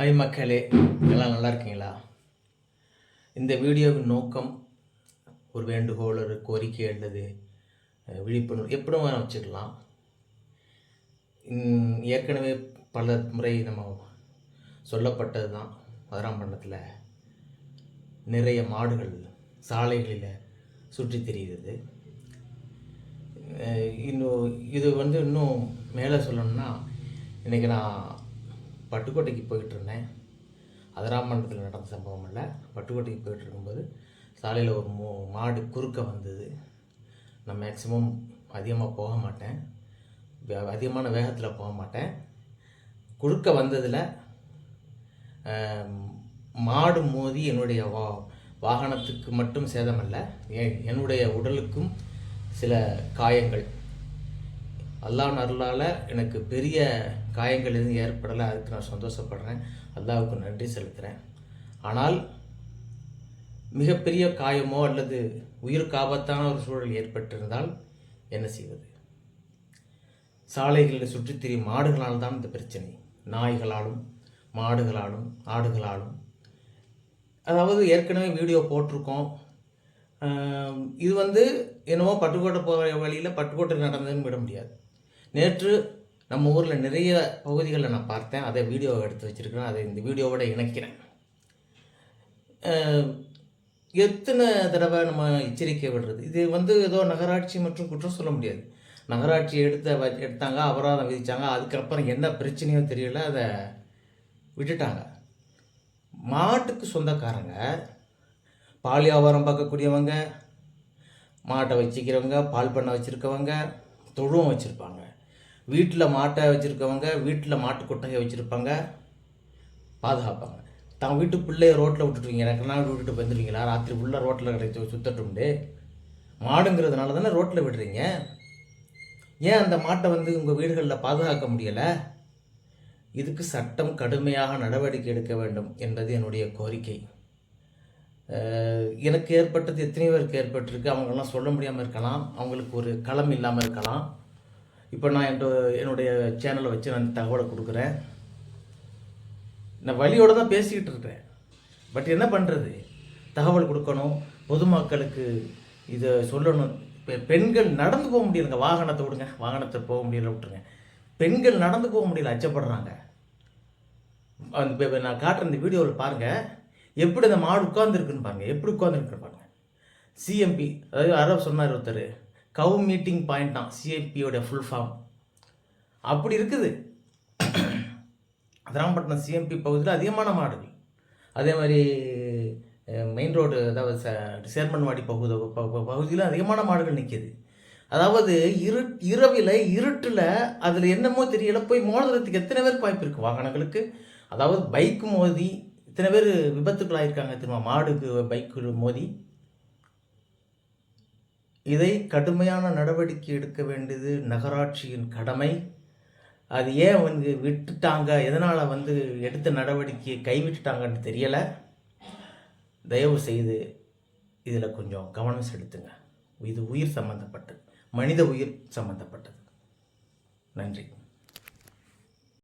Hi மக்களே எல்லாம் நல்லா இருக்கீங்களா? இந்த வீடியோவின் நோக்கம் ஒரு வேண்டுகோள் ஒரு கோரிக்கை அல்லது விழிப்புணர்வு. எப்படி வேணால் வச்சுக்கலாம். ஏற்கனவே பல முறை நம்ம சொல்லப்பட்டது தான் மதுராம்பட்டினத்தில் நிறைய மாடுகள் சாலைகளில் சுற்றி தெரிகிறது. இன்னும் இது வந்து இன்னும் மேலே சொல்லணும்னா இன்றைக்கி நான் பட்டுக்கோட்டைக்கு போயிட்டு இருந்தேன் அதராமண்டலத்தில் நடந்த சம்பவம் இல்லை பட்டுக்கோட்டைக்கு போயிட்டு இருக்கும்போது சாலையில் ஒரு மோ மாடு குறுக்க வந்தது. நான் மேக்ஸிமம் அதிகமாக போக மாட்டேன். வே- அதிகமான வேகத்தில் போக மாட்டேன். குறுக்க வந்ததில் மாடு மோதி என்னுடைய வா வாகனத்துக்கு மட்டும் சேதமல்ல. என் என்னுடைய உடலுக்கும் சில காயங்கள். அல்லாஹ் அருளால் எனக்கு பெரிய காயங்கள் எதுவும் ஏற்படலை. அதுக்கு நான் சந்தோஷப்படுறேன். அல்லாவுக்கு நன்றி செலுத்துகிறேன் ஆனால் மிகப்பெரிய காயமோ அல்லது உயிருக்கு ஆபத்தான ஒரு சூழல் ஏற்பட்டிருந்தால் என்ன செய்வது? சாலைகளில் சுற்றித் திரியும் மாடுகளால் தான் இந்த பிரச்சனை. நாய்களாலும் மாடுகளாலும் ஆடுகளாலும். அதாவது ஏற்கனவே வீடியோ போட்டிருக்கோம். இது வந்து என்னவோ பட்டுக்கோட்டை போகிற வழியில் பட்டுக்கோட்டை நடந்ததுன்னு விட முடியாது. நேற்று நம்ம ஊரில் நிறைய பகுதிகளில் நான் பார்த்தேன். அதை வீடியோவை எடுத்து வச்சுருக்கிறேன். அதை இந்த வீடியோவோட இணைக்கிறேன். எத்தனை தடவை நம்ம எச்சரிக்கை விடுறது? இது வந்து ஏதோ நகராட்சி மற்றும் குற்றம் சொல்ல முடியாது. நகராட்சி எடுத்த வ- எடுத்தாங்க அபராதம் விதித்தாங்க அதுக்கப்புறம் என்ன பிரச்சனையோ தெரியல. அதை விட்டுட்டாங்க. மாட்டுக்கு சொந்தக்காரங்க பால் வியாபாரம் பார்க்கக்கூடியவங்க மாட்டை வச்சுக்கிறவங்க பால் பண்ணை வச்சுருக்கவங்க தொழுவம் வச்சுருப்பாங்க. வீட்டில் மாட்டை வச்சுருக்கவங்க வீட்டில் மாட்டு கொட்டகை வச்சுருப்பாங்க பாதுகாப்பாங்க. தான் வீட்டு பிள்ளைய ரோட்டில் விட்டுருவீங்க எனக்கு நாள் விட்டுட்டு வந்துடுவீங்களா ராத்திரி உள்ள ரோட்டில் கிடைச்சி சுத்தட்டும்ண்டு. மாடுங்கிறதுனால தானே ரோட்டில் விடுறீங்க? ஏன் அந்த மாட்டை வந்து உங்கள் வீடுகளில் பாதுகாக்க முடியலை? இதுக்கு சட்டம் கடுமையாக நடவடிக்கை எடுக்க வேண்டும் என்பது என்னுடைய கோரிக்கை. எனக்கு ஏற்பட்டது எத்தனை பேருக்கு ஏற்பட்டிருக்கு. அவங்களாம் சொல்ல முடியாமல் இருக்கலாம். அவங்களுக்கு ஒரு களம் இல்லாமல் இருக்கலாம். இப்போ நான் என்னோட- என்னுடைய சேனலை வச்சு நான் தகவலை கொடுக்குறேன். நான் வழியோடு தான் பேசிக்கிட்டு இருக்கிறேன். பட் என்ன பண்ணுறது தகவல் கொடுக்கணும். பொதுமக்களுக்கு இதை சொல்லணும். இப்போ பெண்கள் நடந்து போக முடியலங்க. வாகனத்தை விடுங்க. வாகனத்தை போக முடியல விட்டுருங்க. பெண்கள் நடந்து போக முடியல அச்சப்படுறாங்க. அந்த நான் காட்டுற இந்த வீடியோவில் பாருங்கள் எப்படி அந்த மாடு உட்காந்துருக்குன்னு பாருங்கள் எப்படி உட்காந்துருக்குன்னு பாருங்கள் சிஎம்பி அதாவது அரபு சொன்னார் ஒருத்தர். கவு மீட்டிங் பாயிண்ட் தான் சிஎம்பியோட ஃபுல் ஃபார்ம் அப்படி இருக்குது. அதிராம்பட்டினம் சிஎம்பி பகுதியில் அதிகமான மாடுகள். அதே மாதிரி மெயின் ரோடு அதாவது சேர்மன்வாடி பகுதி பகுதியில் அதிகமான மாடுகள் நிற்கிது. அதாவது இரு இரவில் இருட்டில் அதில் என்னமோ தெரியல போய் மோதுறதுக்கு எத்தனை பேருக்கு வாய்ப்பு இருக்குது வாகனங்களுக்கு? அதாவது பைக் மோதி இத்தனை பேர் விபத்துக்குள்ளாயிருக்காங்க தெரியுமா? மாடுக்கு பைக்கு மோதி. இதை கடுமையான நடவடிக்கை எடுக்க வேண்டியது நகராட்சியின் கடமை. அது ஏன் வந்து விட்டுட்டாங்க? எதனால் வந்து எடுத்த நடவடிக்கையை கைவிட்டுட்டாங்கன்னு தெரியலை. தயவு செய்து இதில் கொஞ்சம் கவனம் செலுத்துங்க. இது உயிர் சம்மந்தப்பட்டது மனித உயிர் சம்மந்தப்பட்டது நன்றி.